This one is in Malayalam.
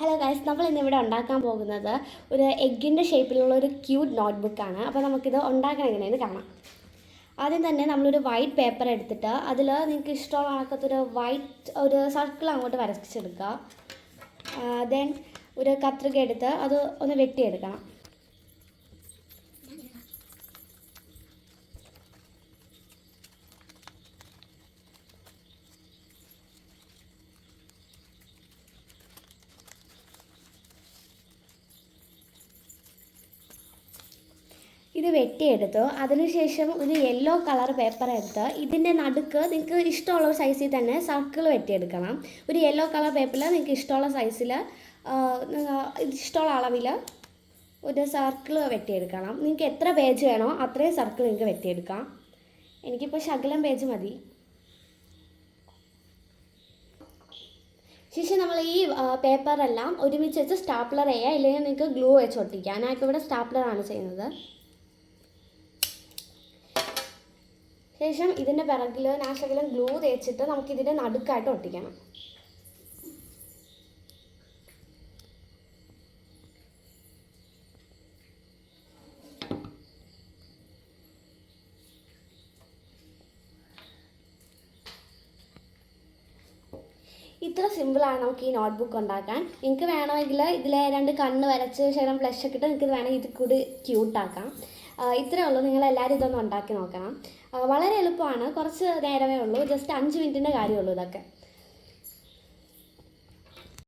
ഹലോ ഗൈസ് നമ്മൾ ഇന്ന് ഇവിടെ ഉണ്ടാക്കാൻ പോകുന്നത് ഒരു എഗ്ഗിന്റെ ഷേപ്പിലുള്ള ഒരു ക്യൂട്ട് നോട്ട്ബുക്കാണ് അപ്പോൾ നമുക്കിത് ഉണ്ടാക്കണം എങ്ങനെയെന്ന് കാണാം. ആദ്യം തന്നെ നമ്മളൊരു വൈറ്റ് പേപ്പർ എടുത്തിട്ട് അതിൽ നിങ്ങൾക്ക് ഇഷ്ടമുള്ള കണക്കത്തൊരു വൈറ്റ് ഒരു സർക്കിൾ അങ്ങോട്ട് വരച്ചെടുക്കുക ദെൻ ഒരു കത്രിക എടുത്ത് അത് ഒന്ന് വെട്ടിയെടുക്കണം. ഇത് വെട്ടിയെടുത്തു. അതിനുശേഷം ഒരു യെല്ലോ കളർ പേപ്പർ എടുത്ത് ഇതിന്റെ നടുക്ക് നിങ്ങൾക്ക് ഇഷ്ടമുള്ള സൈസിൽ തന്നെ സർക്കിൾ വെട്ടിയെടുക്കണം. ഒരു യെല്ലോ കളർ പേപ്പറിൽ നിങ്ങൾക്ക് ഇഷ്ടമുള്ള സൈസിൽ ഇഷ്ടമുള്ള അളവിൽ ഒരു സർക്കിൾ വെട്ടിയെടുക്കണം. നിങ്ങൾക്ക് എത്ര പേജ് വേണോ അത്രയും സർക്കിൾ നിങ്ങൾക്ക് വെട്ടിയെടുക്കാം. എനിക്കിപ്പോൾ ശകലം പേജ് മതി. ശേഷം നമ്മൾ ഈ പേപ്പറെല്ലാം ഒരുമിച്ച് വെച്ച് സ്റ്റാപ്ലർ ചെയ്യുക ഇല്ലെങ്കിൽ നിങ്ങൾക്ക് ഗ്ലൂ വെച്ച് ഒട്ടിക്കാം. ഞാനിപ്പോൾ ഇവിടെ സ്റ്റാപ്ലറാണ് ചെയ്യുന്നത്. ശേഷം ഇതിന്റെ പിറകിൽ നാശകലം ശകലം ഗ്ലൂ തേച്ചിട്ട് നമുക്ക് ഇതിന്റെ നടുക്കായിട്ട് ഒട്ടിക്കണം. ഇത്ര സിമ്പിളാണ് നമുക്ക് ഈ നോട്ട്ബുക്ക് ഉണ്ടാക്കാൻ. നിങ്ങൾക്ക് വേണമെങ്കിൽ ഇതിലെ രണ്ട് കണ്ണ് വരച്ച് ശേഷം ഫ്ലഷ് ഒക്കെ ഇട്ട് നിങ്ങൾക്ക് ഇത് വേണമെങ്കിൽ ഇത് കൂടി ക്യൂട്ടാക്കാം ഇത്രയേ ഉള്ളൂ. നിങ്ങൾ എല്ലാവരും ഇതൊന്ന് ഉണ്ടാക്കി നോക്കണം. വളരെ എളുപ്പമാണ്. കുറച്ച് നേരമേ ഉള്ളൂ. ജസ്റ്റ് അഞ്ച് മിനിറ്റിന്റെ കാര്യമുള്ളൂ ഇതൊക്കെ.